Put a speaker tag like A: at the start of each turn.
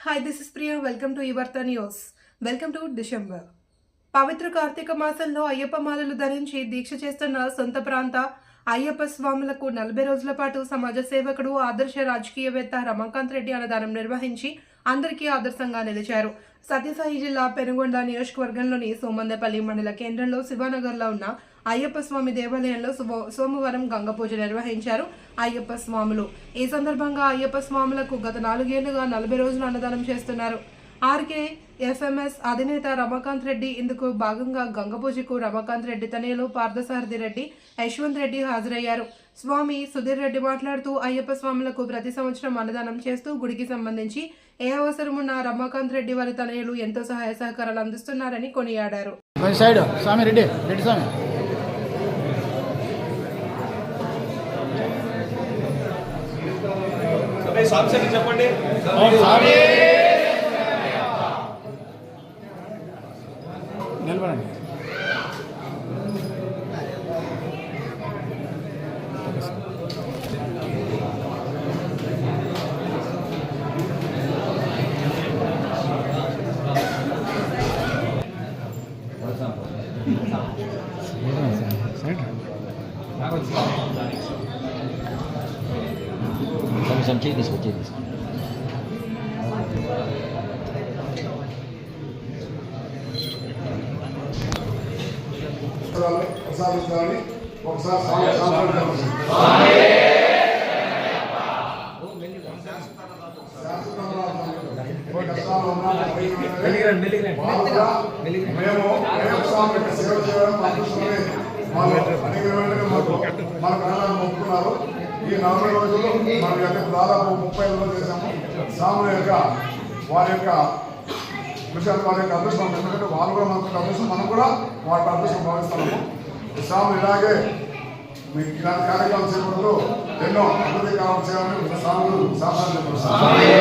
A: Hi this is Priya welcome to Ivartha news welcome to December పవిత్ర కార్తీక మాసంలో అయ్యప్ప మాలలు ధరించి దీక్ష చేస్తున్న సొంత ప్రాంత అయ్యప్ప స్వాములకు నలభై రోజుల పాటు సమాజ సేవకుడు ఆదర్శ రాజకీయవేత్త రమాకాంత్ రెడ్డి అన్నదానం నిర్వహించి అందరికీ ఆదర్శంగా నిలిచారు. సత్యసాయి జిల్లా పెనుగొండ నియోజకవర్గంలోని సోమందపల్లి మండల కేంద్రంలో శివానగర్లో ఉన్న అయ్యప్ప స్వామి దేవాలయంలో సోమవారం గంగ పూజ నిర్వహించారు అయ్యప్ప స్వాములు. ఈ సందర్భంగా అయ్యప్ప స్వాములకు గత నాలుగేళ్ళుగా నలభై రోజులు అన్నదానం చేస్తున్నారు. ఆర్కే ఎఫ్ఎంఎస్ అధినేత రమాకాంత్ రెడ్డి ఇందుకు భాగంగా గంగ పూజకు రమాకాంత్ రెడ్డి తనయులు పార్థసారథి రెడ్డి యశ్వంత్ రెడ్డి హాజరయ్యారు. స్వామి సుధీర్ రెడ్డి మాట్లాడుతూ అయ్యప్ప స్వాములకు ప్రతి సంవత్సరం అన్నదానం చేస్తూ గుడికి సంబంధించి ఏ అవసరం ఉన్నా రమాకాంత్ రెడ్డి వారి తనయులు ఎంతో సహాయ సహకారాలు అందిస్తున్నారని కొనియాడారు.
B: స్వామి రెడ్డి రెడ్డి స్వామి.
C: సభే సాక్షి చెప్పండి
B: నిలబడండి సైడ్
D: కొంచెం చేయి తీసుకో చేయి తీసుకో
E: ప్రసాదించాలని ఒకసారి సేవ చేయడం మా అనేక మాకు మన ప్రాణాలను ఒప్పుకున్నారు ఈ నలభై రోజులు మనం యొక్క దాదాపు ముప్పై రోజులు చేశాము. సాముల యొక్క వారి యొక్క విషయాలు వారి యొక్క అదృష్టం ఎందుకంటే వాళ్ళు కూడా మనకు అదృష్టం మనం కూడా వాటి అదృష్టం భావిస్తున్నాము సాము స్వామి ఇలాగే మీకు ఇలాంటి కార్యక్రమాలు చేపడుతూ ఎన్నో అభివృద్ధి కావాల్సి స్వాములు సాములు చెప్పారు